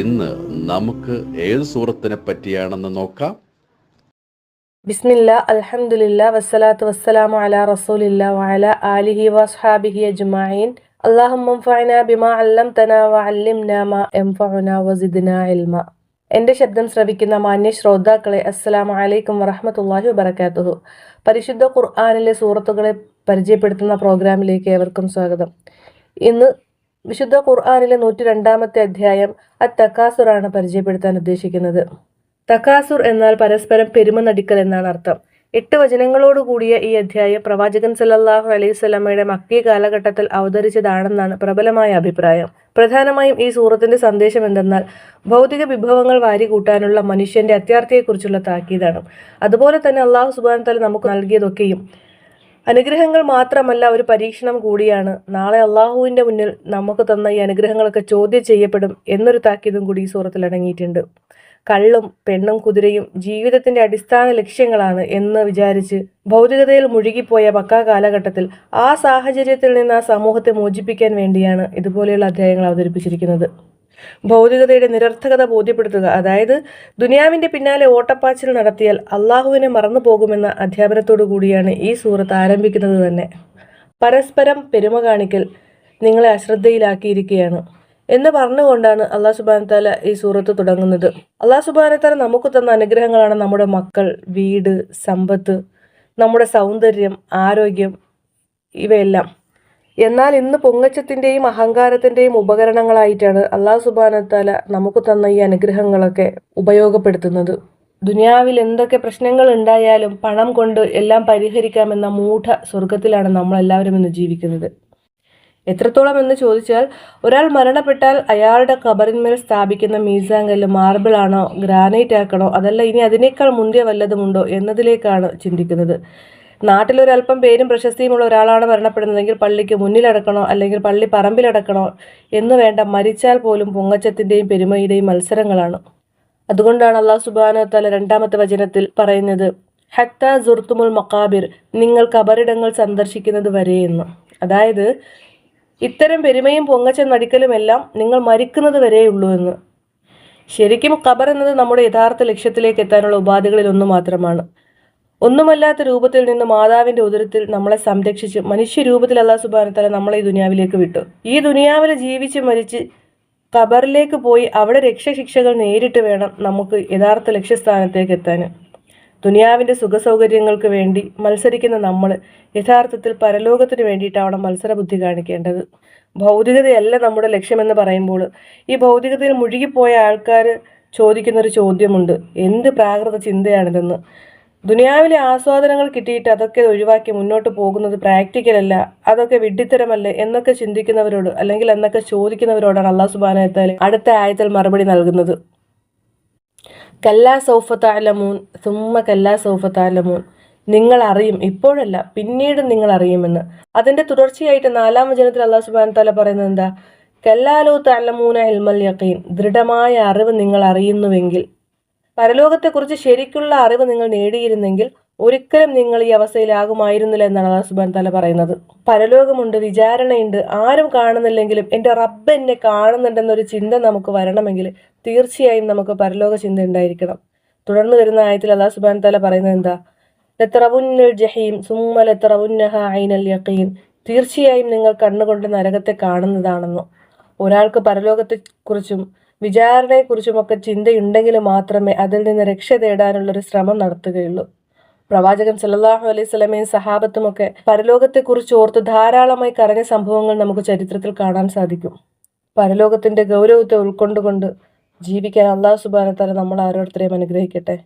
ഇന്ന് നമുക്ക് ഏത് സൂറത്തിനെ പറ്റിയാണെന്ന് നോക്കാം. ബിസ്മില്ല അൽഹംദുലില്ല വസ്സലാത്തു വസ്സലാമു അല റസൂലില്ല വഅല ആലിഹി വസ്ഹാബിഹി അജ്മായിൻ അൻഫഅനാ ബിമാ അല്ലംതന വഅല്ലിംന മാ യൻഫഉനാ വസിദ്നാ ഇൽമ. എന്റെ ശബ്ദം ശ്രവിക്കുന്ന മാന്യ ശ്രോതാക്കളെ അസ്സലാമു അലൈക്കും വറഹ്മത്തുള്ളാഹി വബറകാതുഹു. പരിശുദ്ധ ഖുർആനിലെ സൂറത്തുകളെ പരിചയപ്പെടുത്തുന്ന പ്രോഗ്രാമിലേക്ക് ഏവർക്കും സ്വാഗതം. ഇന്ന് വിശുദ്ധ ഖുർആാനിലെ നൂറ്റി രണ്ടാമത്തെ അധ്യായം അത്ത് തക്കാസുറാണ് പരിചയപ്പെടുത്താൻ ഉദ്ദേശിക്കുന്നത്. തക്കാസുർ എന്നാൽ പരസ്പരം പെരുമ നടിക്കൽ എന്നാണ് അർത്ഥം. എട്ട് വചനങ്ങളോട് കൂടിയ ഈ അധ്യായം പ്രവാചകൻ സല്ലല്ലാഹു അലൈഹി സ്വലമയുടെ മക്കിയ കാലഘട്ടത്തിൽ അവതരിച്ചതാണെന്നാണ് പ്രബലമായ അഭിപ്രായം. പ്രധാനമായും ഈ സൂറത്തിന്റെ സന്ദേശം എന്തെന്നാൽ ഭൗതിക വിഭവങ്ങൾ വാരികൂട്ടാനുള്ള മനുഷ്യന്റെ അത്യാർത്ഥിയെക്കുറിച്ചുള്ള താക്കീതാണ്. അതുപോലെ തന്നെ അള്ളാഹു സുബാൻ തല നമുക്ക് നൽകിയതൊക്കെയും അനുഗ്രഹങ്ങൾ മാത്രമല്ല ഒരു പരീക്ഷണം കൂടിയാണ്. നാളെ അള്ളാഹുവിന്റെ മുന്നിൽ നമുക്ക് തന്ന ഈ അനുഗ്രഹങ്ങളൊക്കെ ചോദ്യം ചെയ്യപ്പെടും എന്നൊരു താക്കീതും കൂടി ഈ സൂറത്തിൽ അടങ്ങിയിട്ടുണ്ട്. കള്ളും പെണ്ണും കുതിരയും ജീവിതത്തിന്റെ അടിസ്ഥാന ലക്ഷ്യങ്ങളാണ് എന്ന് വിചാരിച്ച് ഭൗതികതയിൽ മുഴുകിപ്പോയ പക്കാ കാലഘട്ടത്തിൽ ആ സാഹചര്യത്തിൽ നിന്ന് ആ സമൂഹത്തെ മോചിപ്പിക്കാൻ വേണ്ടിയാണ് ഇതുപോലെയുള്ള അധ്യായങ്ങൾ അവതരിപ്പിച്ചിരിക്കുന്നത്. ഭൗതികതയുടെ നിരർത്ഥകത ബോധ്യപ്പെടുത്തുക. അതായത് ദുനിയാവിന്റെ പിന്നാലെ ഓട്ടപ്പാച്ചിൽ നടത്തിയാൽ അള്ളാഹുവിനെ മറന്നു പോകുമെന്ന അധ്യാപനത്തോടു കൂടിയാണ് ഈ സൂറത്ത് ആരംഭിക്കുന്നത് തന്നെ. പരസ്പരം പെരുമ കാണിക്കൽ നിങ്ങളെ അശ്രദ്ധയിലാക്കിയിരിക്കുകയാണ് എന്ന് പറഞ്ഞുകൊണ്ടാണ് അള്ളാഹു സുബാന താല ഈ സൂറത്ത് തുടങ്ങുന്നത്. അള്ളാഹു സുബാന താല നമുക്ക് തന്ന അനുഗ്രഹങ്ങളാണ് നമ്മുടെ മക്കൾ വീട് സമ്പത്ത് നമ്മുടെ സൗന്ദര്യം ആരോഗ്യം ഇവയെല്ലാം. എന്നാൽ ഇന്ന് പൊങ്ങച്ചത്തിന്റെയും അഹങ്കാരത്തിന്റെയും ഉപകരണങ്ങളായിട്ടാണ് അള്ളാഹു സുബാനത്താല നമുക്ക് തന്ന ഈ അനുഗ്രഹങ്ങളൊക്കെ ഉപയോഗപ്പെടുത്തുന്നത്. ദുനിയാവിൽ എന്തൊക്കെ പ്രശ്നങ്ങൾ ഉണ്ടായാലും പണം കൊണ്ട് എല്ലാം പരിഹരിക്കാമെന്ന മൂഢ സ്വർഗത്തിലാണ് നമ്മളെല്ലാവരും ഇന്ന് ജീവിക്കുന്നത്. എത്രത്തോളം എന്ന് ചോദിച്ചാൽ ഒരാൾ മരണപ്പെട്ടാൽ അയാളുടെ കബറിന്മേൽ സ്ഥാപിക്കുന്ന മീസാങ്കല്ല് മാർബിൾ ആണോ ഗ്രാനൈറ്റ് ആക്കണോ അതല്ല ഇനി അതിനേക്കാൾ മുന്തിയ വല്ലതുമുണ്ടോ എന്നതിലേക്കാണ് ചിന്തിക്കുന്നത്. നാട്ടിലൊരല്പം പേരും പ്രശസ്തിയുമുള്ള ഒരാളാണ് മരണപ്പെടുന്നതെങ്കിൽ പള്ളിക്ക് മുന്നിലടക്കണോ അല്ലെങ്കിൽ പള്ളി പറമ്പിലടക്കണോ എന്ന് വേണ്ട മരിച്ചാൽ പോലും പൊങ്ങച്ചത്തിന്റെയും പെരുമയുടെയും മത്സരങ്ങളാണ്. അതുകൊണ്ടാണ് അള്ളാഹു സുബാന തല രണ്ടാമത്തെ വചനത്തിൽ പറയുന്നത് ഹത്ത സുർത്തുമുൽ മക്കാബിർ നിങ്ങൾ കബറിടങ്ങൾ സന്ദർശിക്കുന്നത് വരെ എന്ന്. അതായത് ഇത്തരം പെരുമയും പൊങ്ങച്ച നടിക്കലുമെല്ലാം നിങ്ങൾ മരിക്കുന്നത് വരെയുള്ളൂ എന്ന്. ശരിക്കും ഖബർ എന്നത് നമ്മുടെ യഥാർത്ഥ ലക്ഷ്യത്തിലേക്ക് എത്താനുള്ള ഉപാധികളിൽ ഒന്ന് മാത്രമാണ്. ഒന്നുമല്ലാത്ത രൂപത്തിൽ നിന്ന് മാതാവിന്റെ ഉദരത്തിൽ നമ്മളെ സംരക്ഷിച്ച് മനുഷ്യരൂപത്തിൽ അള്ളാഹു സുബാനത്തല നമ്മളെ ഈ ദുനിയാവിലേക്ക് വിട്ടു. ഈ ദുനിയാവിൽ ജീവിച്ച് മരിച്ച് ഖബറിലേക്ക് പോയി അവിടെ രക്ഷശിക്ഷകൾ നേരിട്ട് വേണം നമുക്ക് യഥാർത്ഥ ലക്ഷ്യസ്ഥാനത്തേക്ക് എത്താൻ ദുനിയാവിന്റെ സുഖസൗകര്യങ്ങൾക്ക് വേണ്ടി മത്സരിക്കുന്ന നമ്മൾ യഥാർത്ഥത്തിൽ പരലോകത്തിന് വേണ്ടിയിട്ടാവണം മത്സരബുദ്ധി കാണിക്കേണ്ടത്. ഭൗതികതയല്ല നമ്മുടെ ലക്ഷ്യമെന്ന് പറയുമ്പോൾ ഈ ഭൗതികതയിൽ മുഴുകിപ്പോയ ആൾക്കാർ ചോദിക്കുന്നൊരു ചോദ്യമുണ്ട്. എന്ത് പ്രാകൃത ചിന്തയാണിതെന്ന്? ദുനിയാവിലെ ആസ്വാദനങ്ങൾ കിട്ടിയിട്ട് അതൊക്കെ ഒഴിവാക്കി മുന്നോട്ട് പോകുന്നത് പ്രാക്ടിക്കൽ അല്ല. അതൊക്കെ വിഡ്ഢിത്തരമല്ലേ എന്നൊക്കെ ചിന്തിക്കുന്നവരോട് അല്ലെങ്കിൽ എന്നൊക്കെ ചോദിക്കുന്നവരോടാണ് അള്ളാഹു സുബാനത്താൽ അടുത്ത ആയത്തിൽ മറുപടി നൽകുന്നത്. കല്ലാ സൗഫത്താലമൂൻ സുമ്മ കല്ലാ സൗഫത്താലമൂൻ നിങ്ങൾ അറിയും ഇപ്പോഴല്ല പിന്നീട് നിങ്ങൾ അറിയുമെന്ന്. അതിന്റെ തുടർച്ചയായിട്ട് നാലാം വചനത്തിൽ അള്ളാഹു സുബാൻ താല പറയുന്നത് എന്താ? കല്ലാലോ തലമൂന ഇൽമൽ യക്കീൻ ദൃഢമായ അറിവ് നിങ്ങൾ അറിയുന്നുവെങ്കിൽ പരലോകത്തെക്കുറിച്ച് ശരിക്കുള്ള അറിവ് നിങ്ങൾ നേടിയിരുന്നെങ്കിൽ ഒരിക്കലും നിങ്ങൾ ഈ അവസ്ഥയിലാകുമായിരുന്നില്ല എന്നാണ് അള്ളാഹു സുബാൻ തല പറയുന്നത്. പരലോകമുണ്ട് വിചാരണയുണ്ട് ആരും കാണുന്നില്ലെങ്കിലും എന്റെ റബ്ബ് എന്നെ കാണുന്നുണ്ടെന്നൊരു ചിന്ത നമുക്ക് വരണമെങ്കിൽ തീർച്ചയായും നമുക്ക് പരലോക ചിന്ത ഉണ്ടായിരിക്കണം. തുടർന്ന് വരുന്ന ആയത്തിൽ അള്ളാഹു സുബാൻ തല പറയുന്നത് എന്താ? ലത്തറവുന്നൽ ജഹീം സുമ്മ ലത്തറവുന്നഹ ഐനൽ യഖീൻ. തീർച്ചയായും നിങ്ങൾ കണ്ണുകൊണ്ട് നരകത്തെ കാണുന്നതാണെന്നോ? ഒരാൾക്ക് പരലോകത്തെക്കുറിച്ചും വിചാരണയെക്കുറിച്ചുമൊക്കെ ചിന്തയുണ്ടെങ്കിൽ മാത്രമേ അതിൽ നിന്ന് രക്ഷ തേടാനുള്ളൊരു ശ്രമം നടത്തുകയുള്ളൂ. പ്രവാചകൻ സല്ലാഹു അലൈഹി സ്വലമയും സഹാബത്തുമൊക്കെ പരലോകത്തെക്കുറിച്ച് ഓർത്ത് ധാരാളമായി കരഞ്ഞ സംഭവങ്ങൾ നമുക്ക് ചരിത്രത്തിൽ കാണാൻ സാധിക്കും. പരലോകത്തിന്റെ ഗൗരവത്തെ ഉൾക്കൊണ്ടുകൊണ്ട് ജീവിക്കാൻ അള്ളാഹു സുബാന തല നമ്മൾ ഓരോരുത്തരെയും അനുഗ്രഹിക്കട്ടെ.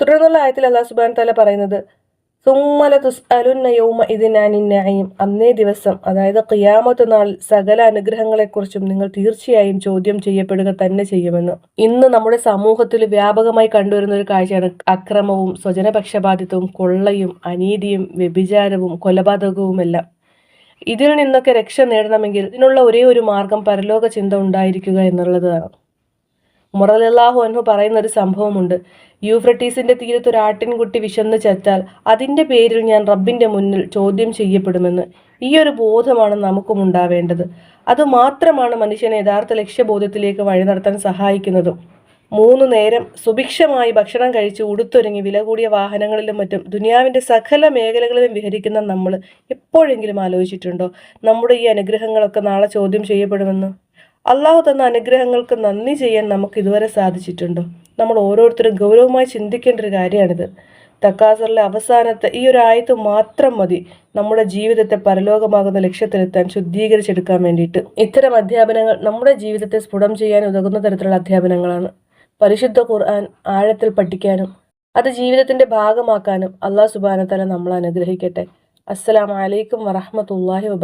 തുടർന്നുള്ള ആയത്തിൽ അള്ളാഹു സുബാൻ തല പറയുന്നത് സുമ്മല തുസ്അലുന്ന യൗമ ഇതിനാനിന്നയും അന്നേ ദിവസം അതായത് ഖിയാമത്ത് നാൾ സകല അനുഗ്രഹങ്ങളെക്കുറിച്ചും നിങ്ങൾ തീർച്ചയായും ചോദ്യം ചെയ്യപ്പെടുക തന്നെ ചെയ്യുമെന്ന്. ഇന്ന് നമ്മുടെ സമൂഹത്തിൽ വ്യാപകമായി കണ്ടുവരുന്ന ഒരു കാഴ്ചയാണ് അക്രമവും സ്വജനപക്ഷപാതിത്വവും കൊള്ളയും അനീതിയും വ്യഭിചാരവും കൊലപാതകവുമെല്ലാം. ഇതിൽ നിന്നൊക്കെ രക്ഷ നേടണമെങ്കിൽ ഇതിനുള്ള ഒരേ ഒരു മാർഗം പരലോക ചിന്ത ഉണ്ടായിരിക്കുക എന്നുള്ളതാണ്. മുറലാഹു അൻഹു പറയുന്ന ഒരു സംഭവമുണ്ട്. യൂഫ്രട്ടീസിന്റെ തീരത്ത് ഒരു ആട്ടിൻകുട്ടി വിശന്ന് ചത്താൽ അതിന്റെ പേരിൽ ഞാൻ റബ്ബിന്റെ മുന്നിൽ ചോദ്യം ചെയ്യപ്പെടുമെന്ന്. ഈ ഒരു ബോധമാണ് നമുക്കും ഉണ്ടാവേണ്ടത്. അതുമാത്രമാണ് മനുഷ്യനെ യഥാർത്ഥ ലക്ഷ്യബോധത്തിലേക്ക് വഴി നടത്താൻ സഹായിക്കുന്നതും. മൂന്ന് നേരം സുഭിക്ഷമായി ഭക്ഷണം കഴിച്ച് ഉടുത്തൊരുങ്ങി വില കൂടിയ വാഹനങ്ങളിലും മറ്റും ദുനിയാവിന്റെ സകല മേഖലകളിലും വിഹരിക്കുന്ന നമ്മൾ എപ്പോഴെങ്കിലും ആലോചിച്ചിട്ടുണ്ടോ? നമ്മുടെ ഈ അനുഗ്രഹങ്ങളൊക്കെ നാളെ ചോദ്യം ചെയ്യപ്പെടുമെന്ന്? അള്ളാഹു തന്ന അനുഗ്രഹങ്ങൾക്ക് നന്ദി ചെയ്യാൻ നമുക്ക് ഇതുവരെ സാധിച്ചിട്ടുണ്ടോ. നമ്മൾ ഓരോരുത്തരും ഗൗരവമായി ചിന്തിക്കേണ്ട ഒരു കാര്യമാണിത്. തക്കാസറിലെ അവസാനത്തെ ഈ ഒരു ആയത്ത് മാത്രം മതി നമ്മുടെ ജീവിതത്തെ പരലോകമാകുന്ന ലക്ഷ്യത്തിലെത്താൻ ശുദ്ധീകരിച്ചെടുക്കാൻ വേണ്ടിയിട്ട്. ഇത്തരം അധ്യാപനങ്ങൾ നമ്മുടെ ജീവിതത്തെ സ്ഫുടം ചെയ്യാൻ ഉതകുന്ന തരത്തിലുള്ള അധ്യാപനങ്ങളാണ്. പരിശുദ്ധ ഖുർആൻ ആഴത്തിൽ പഠിക്കാനും അത് ജീവിതത്തിന്റെ ഭാഗമാക്കാനും അള്ളാഹു സുബാനത്തല നമ്മൾ അനുഗ്രഹിക്കട്ടെ. അസ്സലാമലൈക്കും വറഹമത്തല്ലാഹി വബ